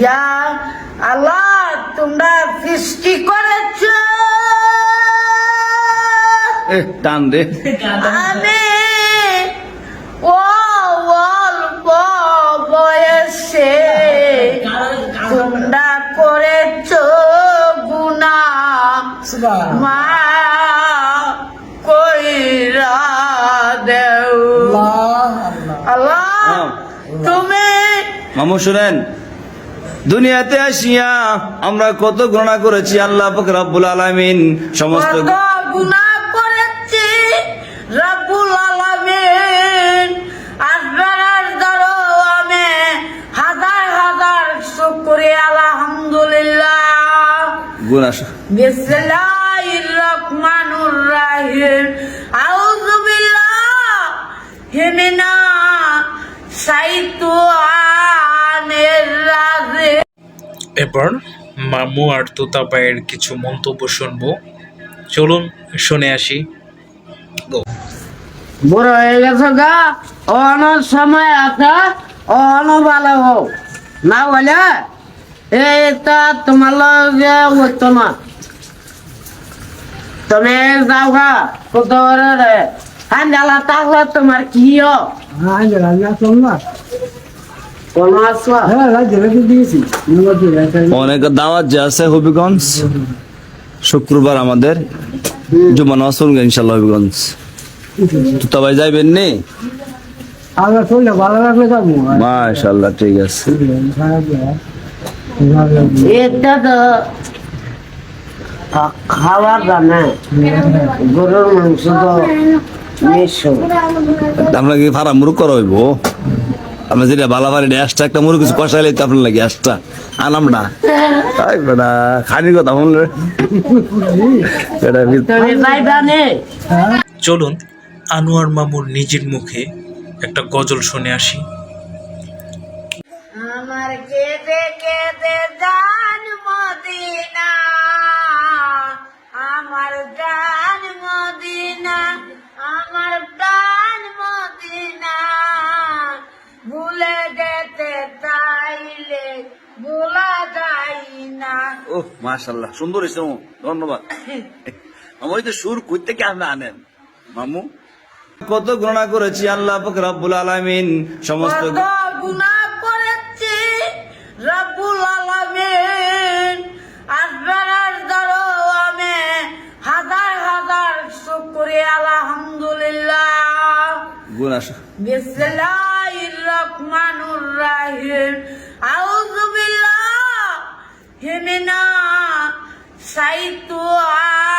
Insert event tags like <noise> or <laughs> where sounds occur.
ইয়া আল্লাহ তোমরা সৃষ্টি করেছ। এ টান রে আমি ও অল্প বয়সে তোমরা করেছ গুণা। মা কইরা দেও। আল্লাহ হ্যাঁ। তুমি মামু শুনেন। দুনিয়াতে আসিয়া আমরা কত গণনা করেছি আল্লাহ পাক রাব্বুল আলামিন। সমস্ত গুনাহ করেছি রব্বুল আলামিন। আমি হাজার হাজার শুকরিয়া আলহামদুলিল্লাহ। গুণা বিসমিল্লাহির রহমানির রহিম। এরপর মামু আর তোতাবাইয়ের কিছু মন্তব্য শুনব। চলুন শুনে আসি। বড় হয়ে গেছে গা? অন সময় আছে অন ভালো হোক না বলে এটা তোমার লগে হইতো না। তুমি যাও গা কত রে। হান্ডালা তাহলে তোমার কি কোন আসবা অনেক দাওয়াত যে আছে হবিগঞ্জ। শুক্রবার আমাদের জুমা নামাজ পড়ুন ইনশাল্লাহ হবিগঞ্জ। তুতাবাই যাইবেন নি? আমরা চললে ভালো লাগলে যাব মাশাল্লাহ ঠিক আছে। এটা তো খাওয়ার দানে গরুর মাংস তো মিশো। আমরা কি ফারা মুরুক করা হইব? আমরা যেটা ভালো পারি একটা মুরুক কিছু কষাইলে তো আপনার লাগে গ্যাসটা আনাম না। তাই বেটা খানির কথা চলুন আনোয়ার মামুর নিজের মুখে একটা গজল শুনে আসি। আমার কেঁদে কেঁদে জান মদিনা আমার জান না। ও মাশাল্লাহ সুন্দর হয়েছে ধন্যবাদ। <laughs> আমার তো সুর করতে কে আপনি আনেন? মামু? কত গণনা করেছি আল্লাহ পাক রাব্বুল আলামিন। সমস্ত গুনাহ করেছি রব্বুল আলামিন। আপনার ধরো আমি হাজার হাজার শুকরিয়া আলহামদুলিল্লাহ। গুণা বিসমিল্লাহির রহমানির রহিম। আউযু বিল্লাহি মিনা শাইতানির